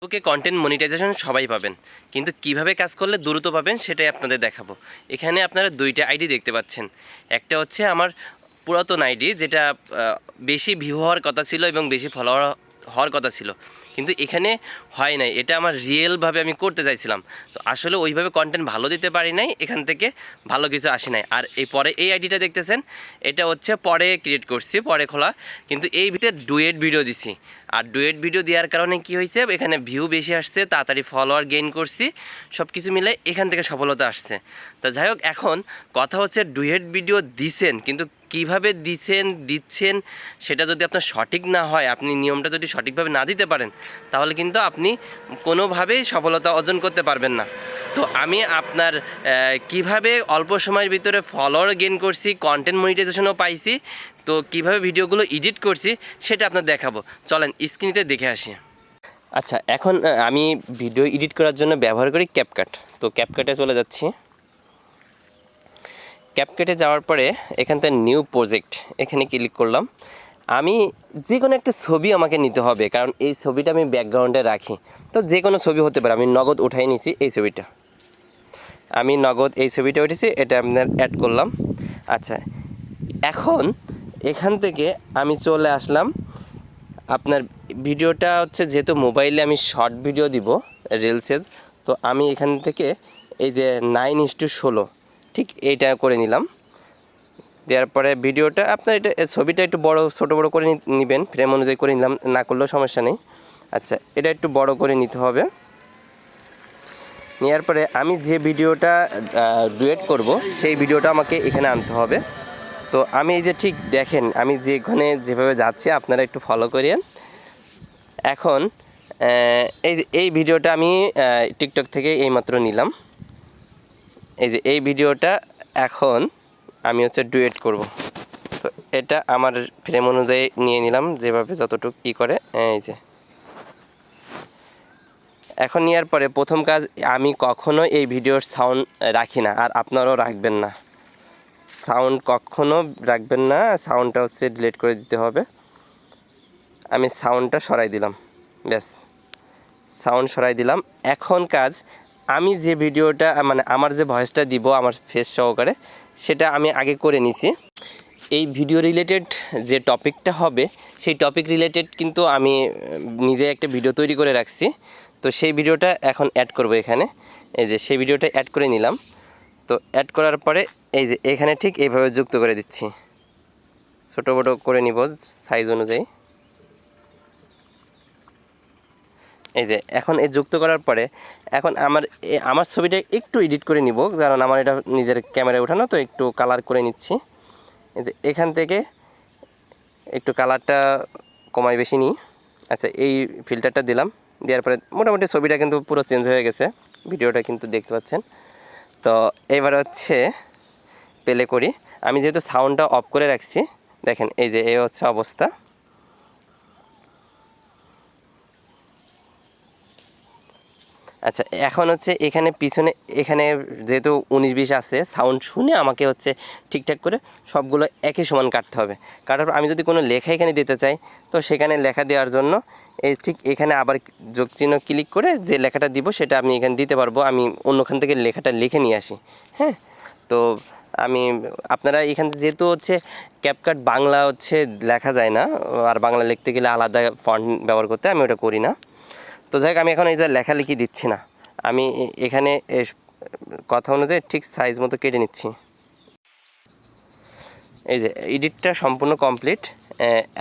ফেসবুকে content monetization সবাই পাবেন। কিন্তু কীভাবে কাজ করলে দ্রুত পাবেন সেটাই আপনাদের দেখাবো। এখানে আপনারা দুইটা আইডি দেখতে পাচ্ছেন। একটা হচ্ছে আমার পুরাতন আইডি যেটা বেশি ভিউ হওয়ার কথা ছিল এবং বেশি ফলোয়ার হওয়ার কথা ছিল। কিন্তু এখানে হয় নাই। এটা আমার রিয়েলভাবে আমি করতে চাইছিলাম। তো আসলে ওইভাবে কন্টেন্ট ভালো দিতে পারি নাই, এখান থেকে ভালো কিছু আসে নাই। আর এই পরে এই আইডিটা দেখতেছেন, এটা হচ্ছে পরে ক্রিয়েট করছি, পরে খোলা। কিন্তু এই ভিতরে ডুয়েট ভিডিও দিছি। আর ডুয়েট ভিডিও দেওয়ার কারণে কি হয়েছে? এখানে ভিউ বেশি আসছে, তাড়াতাড়ি ফলোয়ার গেইন করছি। সব কিছু মিলে এখান থেকে সফলতা আসছে। তো যাই হোক, এখন কথা হচ্ছে ডুয়েট ভিডিও দিছেন, কিন্তু কীভাবে দিছেন, দিচ্ছেন, সেটা যদি আপনার সঠিক না হয়, আপনি নিয়মটা যদি সঠিকভাবে না দিতে পারেন, তাহলে কিন্তু আপনি কোনোভাবেই সফলতা অর্জন করতে পারবেন না। তো আমি আপনার কীভাবে অল্প সময়ের ভিতরে ফলোয়ার গেন করছি কন্টেন্ট মনিটাইজেশনও পাইছি, তো কীভাবে ভিডিওগুলো এডিট করছি, সেটা আপনার দেখাবো। চলেন স্ক্রিনেতে দেখে আসি। আচ্ছা এখন আমি ভিডিও এডিট করার জন্য ব্যবহার করি ক্যাপকাট তো ক্যাপকাটে চলে যাচ্ছি। ক্যাপকাটে যাওয়ার পরে এখান থেকে নিউ প্রজেক্ট এখানে ক্লিক করলাম। আমি যে কোনো একটা ছবি আমাকে নিতে হবে, কারণ এই ছবিটা আমি ব্যাকগ্রাউন্ডে রাখি। তো যে কোনো ছবি হতে পারে, আমি নগদ উঠাই নিছি এই ছবিটা। আমি নগদ এই ছবিটা উঠেছি, এটা আপনার অ্যাড করলাম। আচ্ছা এখন এখান থেকে আমি চলে আসলাম। আপনার ভিডিওটা হচ্ছে যেহেতু মোবাইলে আমি শর্ট ভিডিও দিব রিলসের তো আমি এখান থেকে এই যে নাইন ইস টু ষোলো ঠিক এইটা করে নিলাম। দেওয়ার পরে ভিডিওটা আপনার এটা ছবিটা একটু বড়, ছোট বড় করে নিবেন ফ্রেম অনুযায়ী করে নিলাম, না করলেও সমস্যা নেই। আচ্ছা এটা একটু বড় করে নিতে হবে। নেওয়ার পরে আমি যে ভিডিওটা ডুয়েট করব, সেই ভিডিওটা আমাকে এখানে আনতে হবে। তো আমি এই যে ঠিক দেখেন, আমি যেখানে যেভাবে যাচ্ছি, আপনারা একটু ফলো করিয়েন। এখন এই এই ভিডিওটা আমি টিকটক থেকে এইমাত্র নিলাম। এই যে এই ভিডিওটা এখন আমি হচ্ছে ডুয়েট করব। তো এটা আমার ফ্রেম অনুযায়ী নিয়ে নিলাম, যেভাবে যতটুকু কী করে। এই যে। এখন নেওয়ার পরে প্রথম কাজ, আমি কখনো এই ভিডিওর সাউন্ড রাখি না, আর আপনারাও রাখবেন না। সাউন্ড কখনো রাখবেন না, সাউন্ডটা হচ্ছে ডিলিট করে দিতে হবে। আমি সাউন্ডটা সরাই দিলাম, ব্যাস। সাউন্ড সরাই দিলাম। এখন কাজ আমি যে ভিডিওটা মানে আমার যে ভয়েসটা দিব আমার ফেস সহকারে, সেটা আমি আগে করে নিছি। এই ভিডিও রিলেটেড যে টপিকটা হবে, সেই টপিক রিলেটেড কিন্তু আমি নিজে একটা ভিডিও তৈরি করে রাখছি। তো সেই ভিডিওটা এখন অ্যাড করব এখানে। এই যে সেই ভিডিওটা অ্যাড করে নিলাম। তো অ্যাড করার পরে এই যে এখানে ঠিক এইভাবে যুক্ত করে দিচ্ছি। ছোটো বড়ো করে নিব সাইজ অনুযায়ী। এই যে, এখন এই যুক্ত করার পরে, এখন আমার আমার ছবিটা একটু এডিট করে নিব, কারণ আমার এটা নিজের ক্যামেরায় ওঠানো, তো একটু কালার করে নিচ্ছি। এই যে, এখান থেকে একটু কালারটা কমাই বেশি নিই। আচ্ছা এই ফিল্টারটা দিলাম, দেওয়ার পরে মোটামুটি ছবিটা কিন্তু পুরো চেঞ্জ হয়ে গেছে, ভিডিওটা কিন্তু দেখতে পাচ্ছেন। তো এবার হচ্ছে প্লে করি। আমি যেহেতু সাউন্ডটা অফ করে রাখছি, দেখেন, এই যে, এই হচ্ছে অবস্থা। আচ্ছা এখন হচ্ছে এখানে পিছনে, এখানে যেহেতু উনিশ বিশ আছে সাউন্ড শুনে আমাকে হচ্ছে ঠিকঠাক করে সবগুলো একই সমান কাটতে হবে। কাটার আমি যদি কোনো লেখা এখানে দিতে চাই, তো সেখানে লেখা দেওয়ার জন্য এই ঠিক এখানে আবার যোগ চিহ্ন ক্লিক করে যে লেখাটা দিব সেটা আমি এখানে দিতে পারব। আমি অন্যখান থেকে লেখাটা লিখে নিয়ে আসি হ্যাঁ? তো আমি, আপনারা এখানে যেহেতু হচ্ছে ক্যাপকাট বাংলা হচ্ছে লেখা যায় না, আর বাংলা লিখতে গেলে আলাদা ফন্ট ব্যবহার করতে আমি ওটা করি না। তো যাই আমি এখন এই যে লেখালেখি দিচ্ছি না। আমি এখানে কথা অনুযায়ী ঠিক সাইজ মতো কেটে নিচ্ছি। এই যে এডিটটা সম্পূর্ণ কমপ্লিট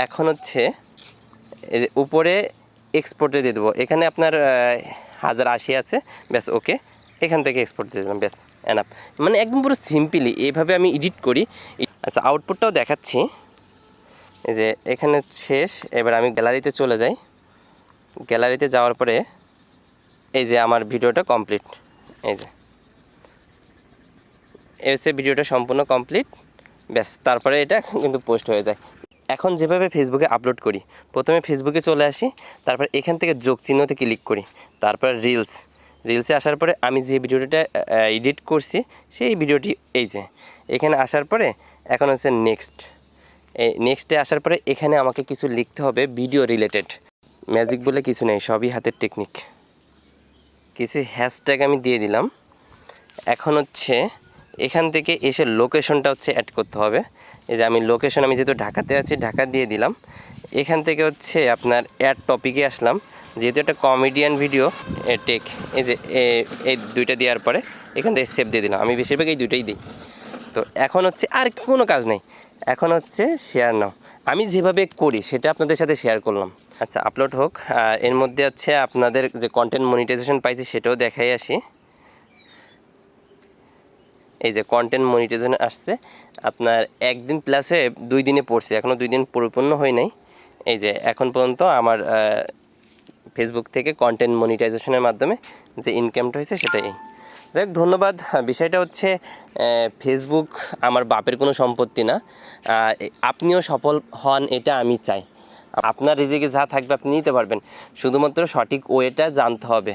এখন হচ্ছে উপরে এক্সপোর্টে দিয়ে দেবো। এখানে আপনার হাজার আশি আছে, ব্যাস, ওকে। এখান থেকে এক্সপোর্ট দিয়ে দিলাম, ব্যাস এনাফ মানে একদম পুরো সিম্পলি এইভাবে আমি এডিট করি। আচ্ছা আউটপুটটাও দেখাচ্ছি। এই যে এখানে শেষ, এবার আমি গ্যালারিতে চলে যাই। গ্যালারিতে যাওয়ার পরে এই যে আমার ভিডিওটা কমপ্লিট, এই যে। হচ্ছে ভিডিওটা সম্পূর্ণ কমপ্লিট, ব্যাস। তারপরে এটা কিন্তু পোস্ট হয়ে যায়। এখন যেভাবে ফেসবুকে আপলোড করি, প্রথমে ফেসবুকে চলে আসি, তারপর এখান থেকে যোগ চিহ্নতে ক্লিক করি, তারপর রিলস রিলসে আসার পরে আমি যে ভিডিওটা এডিট করছি, সেই ভিডিওটি এই যে, এখানে আসার পরে এখন হচ্ছে নেক্সট এই নেক্সটে আসার পরে এখানে আমাকে কিছু লিখতে হবে ভিডিও রিলেটেড ম্যাজিক বলে কিছু নেই, সবই হাতের টেকনিক কিছু হ্যাশট্যাগ আমি দিয়ে দিলাম। এখন হচ্ছে এখান থেকে এসে লোকেশনটা হচ্ছে অ্যাড করতে হবে। এই যে আমি লোকেশন আমি যেহেতু ঢাকাতে আছি, ঢাকা দিয়ে দিলাম। এখান থেকে হচ্ছে আপনার অ্যাড টপিকে আসলাম। যেহেতু একটা কমেডিয়ান ভিডিও টেক এই যে এই দুইটা দেওয়ার পরে এখান থেকে সেভ দিয়ে দিলাম। আমি বেশিরভাগ এই দুইটাই দিই। তো এখন হচ্ছে আর কোনো কাজ নেই। এখন হচ্ছে শেয়ার নাও। আমি যেভাবে করি সেটা আপনাদের সাথে শেয়ার করলাম। আচ্ছা আপলোড হোক। এর মধ্যে হচ্ছে আপনাদের যে কন্টেন্ট মনিটাইজেশন পাইছি সেটাও দেখাই আসি। এই যে কন্টেন্ট মনিটাইজেশন আসছে, আপনার একদিন প্লাস হয়ে দুই দিনে পড়ছে এখনও দুই দিন পরিপূর্ণ হয় নাই। এই যে এখন পর্যন্ত আমার ফেসবুক থেকে কন্টেন্ট মনিটাইজেশনের মাধ্যমে যে ইনকামটা হয়েছে সেটাই। যাই ধন্যবাদ। বিষয়টা হচ্ছে ফেসবুক আমার বাপের কোনো সম্পত্তি না। আপনিও সফল হন, এটা আমি চাই। আপনার রিজিকে যা থাকবে আপনি নিতে পারবেন। শুধুমাত্র সঠিক ওয়েটা জানতে হবে।